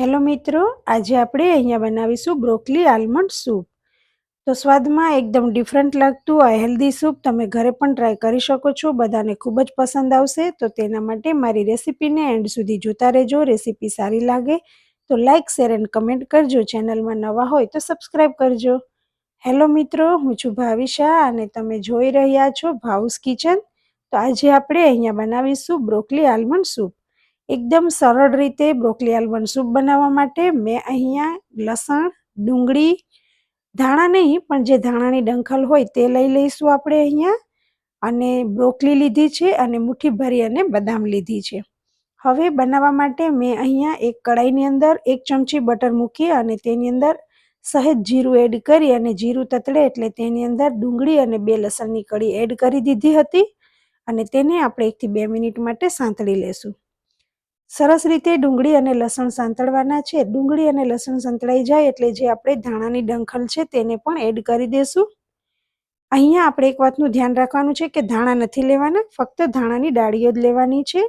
Hello મિત્રો, આજે આપણે અહીંયા બનાવીશું બ્રોકલી આલમંડ સૂપ. તો સ્વાદમાં એકદમ ડિફરન્ટ લાગતું આ હેલ્ધી સૂપ તમે ઘરે પણ ટ્રાય કરી શકો છો, બધાને ખૂબ જ પસંદ આવશે. તો તેના માટે મારી રેસીપીને એન્ડ સુધી જોતા રહેજો, રેસીપી સારી લાગે તો લાઇક શેર એન્ડ કમેન્ટ કરજો. ચેનલમાં નવા હોય તો સબસ્ક્રાઈબ કરજો. હેલો મિત્રો, હું છું ભાવિશા અને તમે જોઈ રહ્યા છો ભાઉસ કિચન. તો આજે આપણે અહીંયા બનાવીશું બ્રોકલી આલમંડ સૂપ. એકદમ સરળ રીતે બ્રોકલી આલમંડ સૂપ બનાવવા માટે મેં અહીંયા લસણ, ડુંગળી, ધાણા નહીં, પણ જે ધાણાની ડંખલ હોય તે લઈ લઈશું આપણે અહીંયા. અને બ્રોકલી લીધી છે અને મુઠ્ઠી ભરી અને બદામ લીધી છે. હવે બનાવવા માટે મેં અહીંયા એક કડાઈની અંદર એક ચમચી બટર મૂકી અને તેની અંદર સહેજ જીરું એડ કરી અને જીરું તતડે એટલે તેની અંદર ડુંગળી અને બે લસણની કળી એડ કરી દીધી હતી. અને તેને આપણે એકથી બે મિનિટ માટે સાંતળી લેશું. સરસ રીતે ડુંગળી અને લસણ સાંતળવાના છે. ડુંગળી અને લસણ સંતળાઈ જાય એટલે જે આપણે ધાણાની ડંખલ છે તેને પણ એડ કરી દેશું. અહીંયા આપણે એક વાતનું ધ્યાન રાખવાનું છે કે ધાણા નથી લેવાના, ફક્ત ધાણાની ડાળીઓ જ લેવાની છે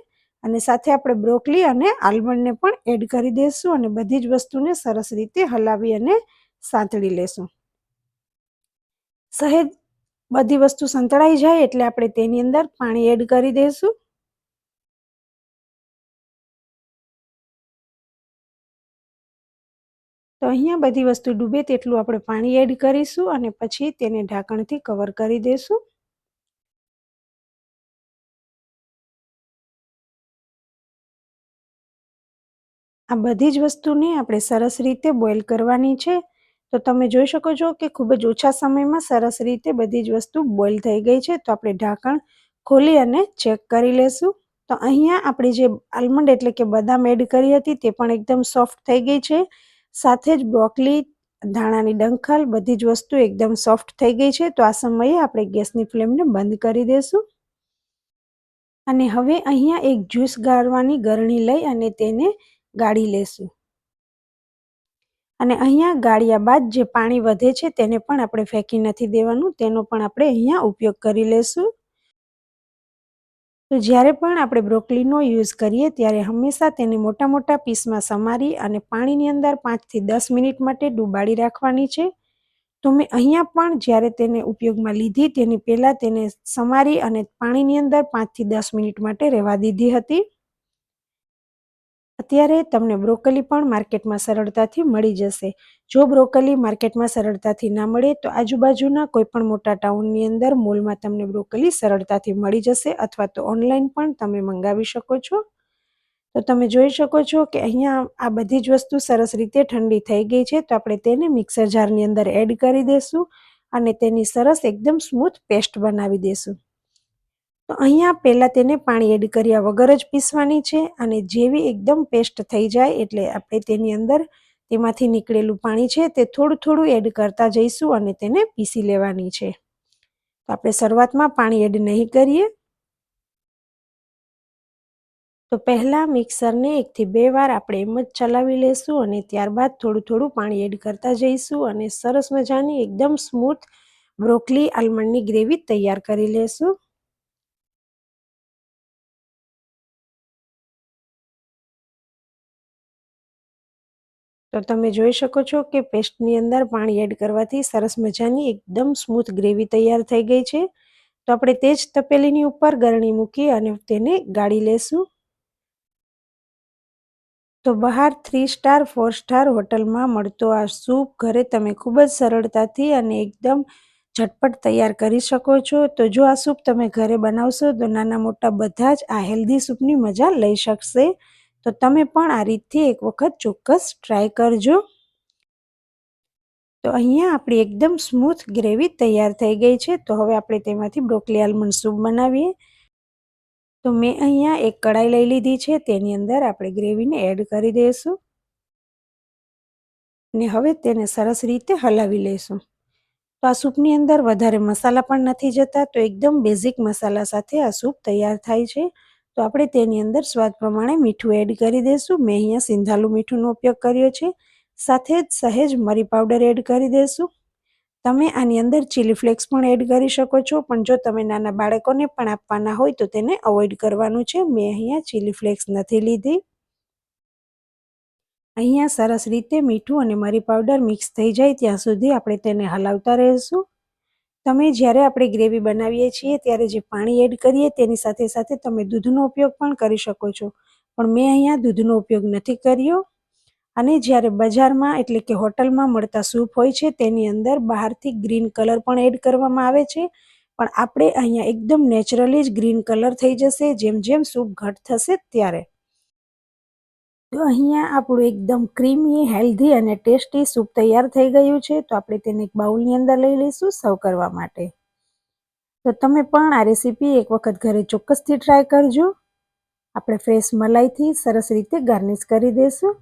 અને સાથે આપણે બ્રોકલી અને આલમંડને પણ એડ કરી દઈશું અને બધી જ વસ્તુને સરસ રીતે હલાવી અને સાંતળી લેશું. સહેજ બધી વસ્તુ સંતળાઈ જાય એટલે આપણે તેની અંદર પાણી એડ કરી દઈશું તો અહીંયા બધી વસ્તુ ડૂબે તેટલું આપણે પાણી એડ કરીશું અને પછી તેને ઢાંકણથી કવર કરી દઈશું આ બધી જ વસ્તુને આપણે સરસ રીતે બોઇલ કરવાની છે. તો તમે જોઈ શકો છો કે ખૂબ જ ઓછા સમયમાં સરસ રીતે બધી જ વસ્તુ બોઇલ થઈ ગઈ છે. તો આપણે ઢાંકણ ખોલી અને ચેક કરી લેશું. તો અહીંયા આપણે જે આલમંડ એટલે કે બદામ એડ કરી હતી તે પણ એકદમ સોફ્ટ થઈ ગઈ છે. સાથે જ બ્રોકલી, ધાણાની ડંખલ, બધી જ વસ્તુ એકદમ સોફ્ટ થઈ ગઈ છે. તો આ સમયે આપણે ગેસની ફ્લેમને બંધ કરી દઈશું અને હવે અહીંયા એક જ્યુસ ગાળવાની ગરણી લઈ અને તેને ગાળી લેશું. અને અહીંયા ગાળ્યા બાદ જે પાણી વધે છે તેને પણ આપણે ફેંકી નથી દેવાનું. તેનો પણ આપણે અહીંયા ઉપયોગ કરી લેશું. તો જ્યારે પણ આપણે બ્રોકલીનો યુઝ કરીએ ત્યારે હંમેશા તેને મોટા મોટા પીસમાં સમારી અને પાણીની અંદર પાંચથી દસ મિનિટ માટે ડૂબાડી રાખવાની છે. તો મેં અહીંયા પણ જ્યારે તેને ઉપયોગમાં લીધી તેની પહેલાં તેને સમારી અને પાણીની અંદર પાંચથી દસ મિનિટ માટે રહેવા દીધી હતી. અત્યારે તમને બ્રોકલી પણ માર્કેટમાં સરળતાથી મળી જશે. જો બ્રોકલી માર્કેટમાં સરળતાથી ના મળે, તો આજુબાજુના કોઈ પણ મોટા ટાઉનની અંદર મોલમાં તમને બ્રોકલી સરળતાથી મળી જશે અથવા તો ઓનલાઈન પણ તમે મંગાવી શકો છો. તો તમે જોઈ શકો છો કે અહીંયા આ બધી જ વસ્તુ સરસ રીતે ઠંડી થઈ ગઈ છે, તો આપણે તેને મિક્સર જારની અંદર એડ કરી દઈશું અને તેની સરસ એકદમ સ્મૂથ પેસ્ટ બનાવી દઈશું તો અહીંયા પહેલાં તેને પાણી એડ કર્યા વગર જ પીસવાની છે અને જેવી એકદમ પેસ્ટ થઈ જાય એટલે આપણે તેની અંદર તેમાંથી નીકળેલું પાણી છે તે થોડું થોડું એડ કરતા જઈશું અને તેને પીસી લેવાની છે. તો આપણે શરૂઆતમાં પાણી એડ નહીં કરીએ. તો પહેલાં મિક્સરને એકથી બે વાર આપણે એમ જ ચલાવી લેશું અને ત્યારબાદ થોડું થોડું પાણી એડ કરતા જઈશું અને સરસ મજાની એકદમ સ્મૂથ બ્રોકલી આલમંડની ગ્રેવી તૈયાર કરી લેશું. તો તમે જોઈ શકો છો કે પેસ્ટની અંદર પાણી એડ કરવાથી સરસ મજાની એકદમ સ્મૂથ ગ્રેવી તૈયાર થઈ ગઈ છે. તો આપણે તે જ તપેલીની ઉપર ગરણી મૂકી અને તેને ગાળી લેશું. તો બહાર થ્રી સ્ટાર, ફોર સ્ટાર હોટલમાં મળતો આ સૂપ ઘરે તમે ખૂબ જ સરળતાથી અને એકદમ ઝટપટ તૈયાર કરી શકો છો. તો જો આ સૂપ તમે ઘરે બનાવશો તો નાના મોટા બધા જ આ હેલ્ધી સૂપની મજા લઈ શકશે. તો તમે પણ આ રીતથી એક વખત ચોક્કસ ટ્રાય કરજો. તો અહીંયા આપણી એકદમ સ્મૂથ ગ્રેવી તૈયાર થઈ ગઈ છે. તો હવે આપણે તેમાંથી બ્રોકલી આલમંડ સૂપ બનાવીએ. તો મેં અહીંયા એક કડાઈ લઈ લીધી છે. તેની અંદર આપણે ગ્રેવીને એડ કરી દઈશું. ને હવે તેને સરસ રીતે હલાવી લઈશું. તો આ સૂપની અંદર વધારે મસાલા પણ નથી જતા. તો એકદમ બેઝિક મસાલા સાથે આ સૂપ તૈયાર થાય છે. તો આપણે તેની અંદર સ્વાદ પ્રમાણે મીઠું એડ કરી દઈશું. મેં અહીંયા સિંધાલું મીઠુંનો ઉપયોગ કર્યો છે. સાથે જ સહેજ મરી પાવડર એડ કરી દઈશું. તમે આની અંદર ચીલી ફ્લેક્સ પણ એડ કરી શકો છો, પણ જો તમે નાના બાળકોને પણ આપવાના હોય તો તેને અવોઇડ કરવાનું છે. મેં અહીંયા ચીલી ફ્લેક્સ નથી લીધી. અહીંયા સરસ રીતે મીઠું અને મરી પાવડર મિક્સ થઈ જાય ત્યાં સુધી આપણે તેને હલાવતા રહીશું. તમે જ્યારે આપણે ગ્રેવી બનાવીએ છીએ, ત્યારે જે પાણી એડ કરીએ, તેની સાથે સાથે તમે દૂધનો ઉપયોગ પણ કરી શકો છો. પણ મેં અહીંયા દૂધનો ઉપયોગ નથી કર્યો. અને જ્યારે બજારમાં, એટલે કે હોટલમાં મળતા સૂપ હોય છે, તેની અંદર બહારથી ગ્રીન કલર પણ એડ કરવામાં આવે છે. પણ આપણે અહીંયા એકદમ નેચરલી જ ગ્રીન કલર થઈ જશે, જેમ જેમ સૂપ ઘટ થશે ત્યારે. તો અહીંયા આપણું એકદમ ક્રીમી હેલ્ધી અને ટેસ્ટી સૂપ તૈયાર થઈ ગયું છે. તો આપણે તેને એક બાઉલની અંદર લઈ લઈશું સર્વ કરવા માટે. તો તમે પણ આ રેસીપી એક વખત ઘરે ચોક્કસથી ટ્રાય કરજો. આપણે ફ્રેશ મલાઈથી સરસ રીતે ગાર્નિશ કરી દઈશું.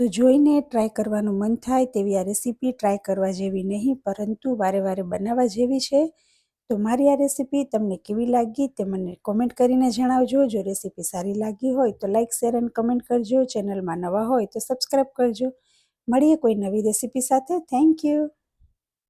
તો જોઈને ટ્રાય કરવાનું મન થાય તેવી આ રેસીપી ટ્રાય કરવા જેવી નહીં, પરંતુ વારે વારે બનાવવા જેવી છે. તો મારી આ રેસીપી તમને કેવી લાગી તે મને કોમેન્ટ કરીને જણાવજો. જો રેસીપી સારી લાગી હોય તો લાઇક શેર અને કમેન્ટ કરજો. ચેનલમાં નવા હોય તો સબસ્ક્રાઈબ કરજો. મળીએ કોઈ નવી રેસીપી સાથે. Thank you